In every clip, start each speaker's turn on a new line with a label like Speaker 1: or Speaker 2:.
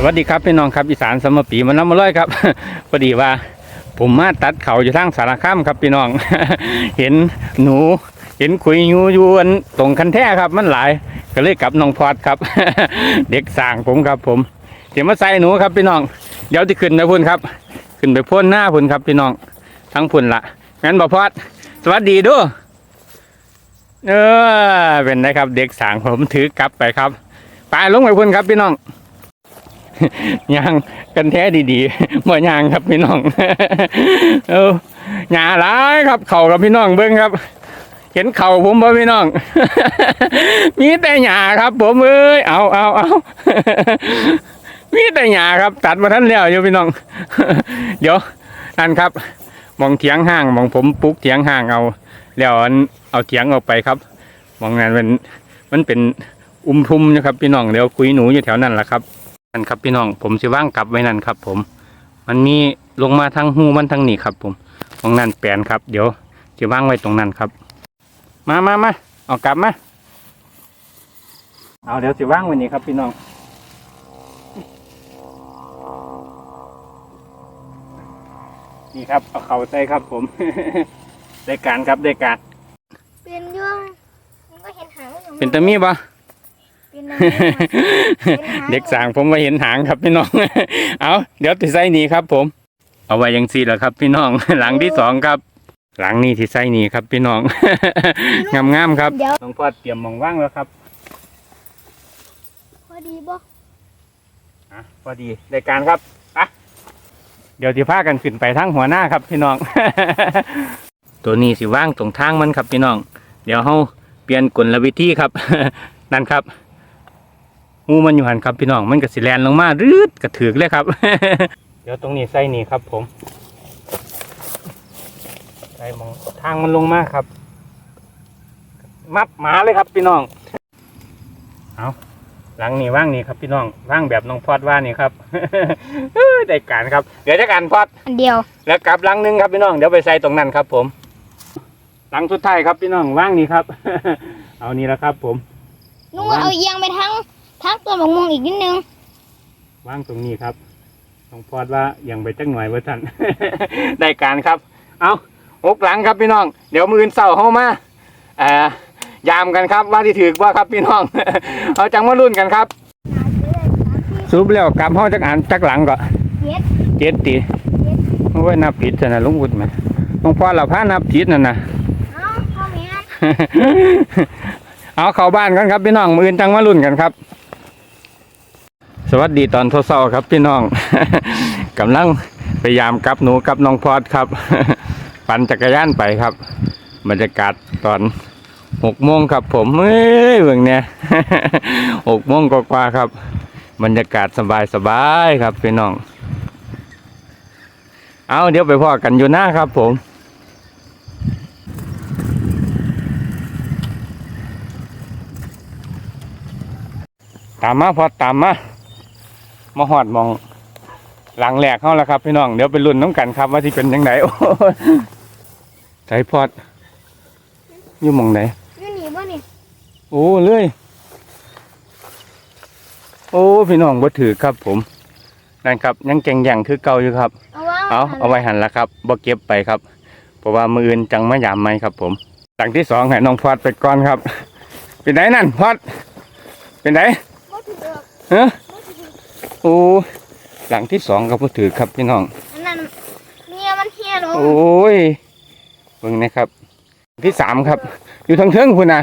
Speaker 1: สวัสดีครับพี่น้องครับอีสานสมปีมันน้ำมาเลยครับพอดีว่า ผมมาตัดเขาอยู่ทางสารคามครับพี่น้อง เห็นหนู เห็นคุยยูยูวันตรงคันแท้ครับมันหลาย ก็เลยกลับน้องพอดครับ เด็กสร้างผมครับผมเดี๋ยวมาใส่หนูครับพี่น้องเดี๋ยวจะขึ้นไปพุ่นครับ ขึ้นไปพ่นหน้าพุ่นครับพี่น้องทั้งพุ่นละงั้นบ่พอด สวัสดีด้วยเออเป็นไงครับ เด็กสร้างผมถือกลับไปครับไปลงไปพุ่นครับพี่น้อง ยางกันแท้ดีๆเมื่อยางครับพี่น้องเออหยาหลายครับเข่ากับพี่น้องเบิ้งครับ เห็นเข่าผมบ่พี่น้อง มีแต่หยาครับ ผมเอ้ยเอาเอาเอามีแต่หยาครับ ตัดมาท่านแล้วอยู่พี่น้อง เดี๋ยวนั่นครับมองเถียงห้างมองผมปลุกเถียงห้างเอาแล้วเอาเถียงออกไปครับมองนั้นมันมันเป็นอุ้มทุ่มนะครับ พี่น้องเดี๋ยวคุยหนูอยู่แถวนั้นแหละครับ นั่นครับพี่น้องผมสิว่างกลับไว้นั่นครับ ผม มันมีลงมาทางหูมันทางนี้ครับ ผมตรงนั้นแปลนครับ เดี๋ยวจะว่างไว้ตรงนั้นครับ มามามาเอากลับมาเอาเดี๋ยวสิว่างไว้นี่ครับ พี่น้องนี่ครับเอาเข่าใส่ครับ ผม ได้การครับได้การ
Speaker 2: เป็นอยุ่งมันก็เห็นหางอยู่
Speaker 1: เป็นตะมีปะ
Speaker 2: เป็นอะไรเป็นหาง
Speaker 1: เด็กสางผมมาเห็นหางครับพี่น้อง เอาเดี๋ยวที่ไส้นี้ครับ ผม เอาไว้ยังสี่แหละครับ พี่น้อง หลังที่สองครับ หลังนี้ที่ไส้นี้ครับ พี่น้อง งามๆครับ
Speaker 2: เดี๋ยว
Speaker 1: น้องพอดเตรียมหมองว่างแล้วครับ
Speaker 2: พอดีบ่
Speaker 1: อะพอดีรายการครับไปเดี๋ยวที่พากันขึ้นไปทั้งหัวหน้าครับ พี่น้อง ตัวนี้สิว่างตรงทางมันครับ พี่น้อง เดี๋ยวเฮาเปลี่ยนกลวิธีครับ นั่นครับ งูมันอยู่หันครับพี่น้องมันก็สิแลนลงมารืดกระถือกเลยครับ เดี๋ยวตรงนี้ใส่นี่ครับ ผมใส่มองทางมันลงมาครับ มับหมาเลยครับพี่น้องเอาหลังนี่ว่างนี่ครับพี่น้องว่างแบบน้องพอดว่านี่ครับได้การครับเดี๋ยวจะการพอด
Speaker 2: อันเดียว
Speaker 1: แล้วกลับหลังหนึงครับพี่น้องเดี๋ยวไปใส่ตรงนั้นครับ ผม หลังสุดท้ายครับพี่น้องว่างนี่ครับ เอานี่แล้วครับ ผม
Speaker 2: นุ่งเอาเอียงไปทั้ง ทั้งตัวหมกม่วงอีกนิดนึง
Speaker 1: ว่างตรงนี้ครับน้องพอดว่าอย่างไปจักหน่อยว่าท่าน ได้การครับ เอาหกหลังครับพี่น้อง เดี๋ยวมืออื่นเศร้าเข้ามาเอ่อยามกันครับว่าที่ถือว่าครับพี่น้อง เอาจังมารุ่นกันครับสรุปแล้วกลับห้องจักอันจักหลังก็
Speaker 2: เย็ด
Speaker 1: เจ็ดตีโอ้ยนับผิดซะนะลุงวุฒิไหมน้องพอดเราพานับผิดนั่นนะ
Speaker 2: เอ้าพ่อแม่
Speaker 1: เอาเข้าบ้านกันครับพี่น้องมืออื่นจังมารุ่นกันครับ สวัสดีตอนเช้าๆครับพี่น้อง กำลังพยายามกับหนูกับน้องพอดครับ ปั่นจักรยานไปครับบรรยากาศตอนหกโมงครับ ผมเอ้ยเบิ่งเนี่ยหกโมงกว่าครับ บรรยากาศสบายๆครับพี่น้อง เอาเดี๋ยวไปพ่อกันอยู่หน้าครับผมตามมาพอตามมา มาหอดหมอง หลังแหลกเขาแล้วครับ พี่น้องเดี๋ยวไปลุ้นน้ำกันครับ ว่าที่เป็นยังไงโอ้ยใจพอดอยู่หมองไหน
Speaker 2: นี่หนีบ่นี่
Speaker 1: โอ้เลยโอ้พี่น้องบ่ถือครับผมนั่นครับ ยังแกงแย่งคือเก่าอยู่ครับ
Speaker 2: เอาวาง
Speaker 1: เอาเอาไว้หันละครับบ่เก็บไปครับ เพราะว่ามืออื่นจังมายามไหมครับ ผมหลังที่สองให้น้องพอดไปก่อนครับ เป็นไหนนั่นพอดเป็นไหน
Speaker 2: บ่ถือหรอก
Speaker 1: ฮะ
Speaker 2: บ่ถือ
Speaker 1: โอ้หลังที่สองก็บ่ถือครับพี่น้อง
Speaker 2: อันนั้นเมียมันเฮียลง
Speaker 1: โอ้ยเบิ่งนะครับที่สามครับ อยู่ทางเทิงคุณนะ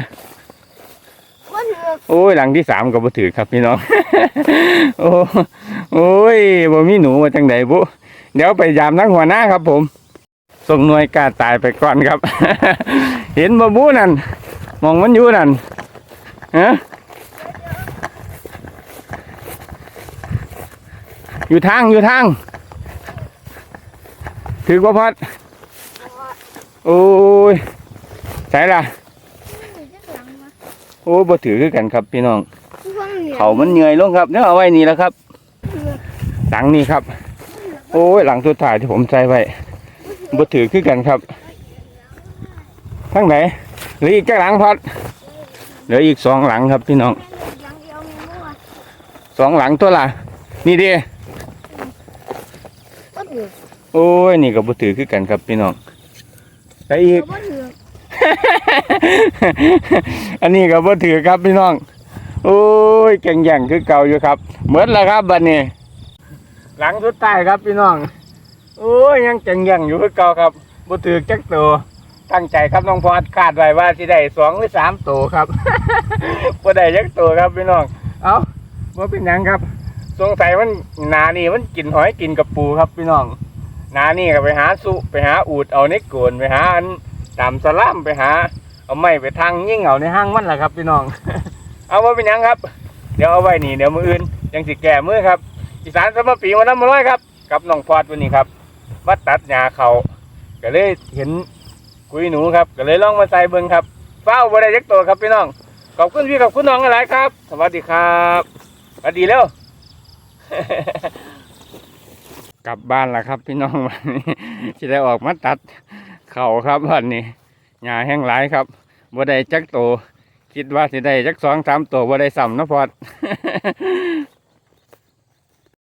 Speaker 2: บ่ถือ
Speaker 1: โอ้ยหลังที่สามก็บ่ถือครับพี่น้อง โอ้โอ้ยบ่มีหนูมาจังไดบุเดี๋ยวไปยามทั้งหัวหน้าครับ ผม ส่งหน่วยกล้าตายไปก่อนครับ เห็นบ่บูนั่นมองมันอยู่นั่นฮะ อยู่ทางอยู่ทาง ถือว่าพอดโอ้ยใช่ล่ะ
Speaker 2: นี่จักหลังวะ
Speaker 1: โอ้บ่ถือคือกันครับพี่น้อง
Speaker 2: ผู้ฟังเหลือ
Speaker 1: เขามันเหนื่อยลงครับเนี่ยเอาไว้นี่แหล้วครับ หลังนี้ครับ โอ้ยหลังสุดท้ายที่ผมใส่ไว้บ่ถือคือกันครับทั้งไหนเหลืออีกแค่หลังพอดเหลืออีกสองหลังครับพี่น้อง
Speaker 2: หลังเดียวมีมั่ว
Speaker 1: สองหลังตัวละนี่เด้
Speaker 2: ก็ถือ
Speaker 1: โอ้ยนี่ก็บ่ถือคือกันครับพี่น้องไปอีก
Speaker 2: อั
Speaker 1: นนี้ก็บ่ถือครับพี่น้อง โอ้ยแก่งแย่งคือเก่าอยู่ครับเหมือนแล้วครับบัดนี้ หลังสุดท้ายครับพี่น้อง โอ้ยยังแก่งแย่งอยู่คือเก่าครับบ่ถือจักตัวตั้งใจครับน้องพอดคาดไว้ว่าสิได้สองหรือสามตัวครับบ่ได้จักตัวครับพี่น้อง เอ้าบ่เป็นยังครับ สงสัยมันหนานี่มันกินหอยกินกับปูครับพี่น้อง นานี่ก็ไปหาสุไปหาอูดเอาในโกนไปหาอันตามสลามไปหา เอาไม้ไปทางยิ่งเอาในห้างมันแหละครับพี่น้อง เอาว่าเป็นยังครับ เดี๋ยวเอาไว้นี่เดี๋ยวมืออื่นยังสิแก่มือครับอีสานสมปีวันนั้นมาร้อยครับกับน้องพอดวันนี้ครับมาตัดหญ้าเขาก็เลยเห็นกุยหนูครับก็เลยลองมาใส่เบิ่งครับเฝ้าบ่ได้ยักตัวครับพี่น้องขอบคุณพี่ขอบคุณน้องหลายครับ สวัสดีครับสวัสดีแล้ว กลับบ้านแล้วครับ พี่น้องวันนี้จะได้ออกมาตัดเข่าครับวันนี้หญ้าแห้งหลายครับบ่ได้จักโต คิดว่าสิได้จักสองสามตัวบ่ได้สัมนะพอด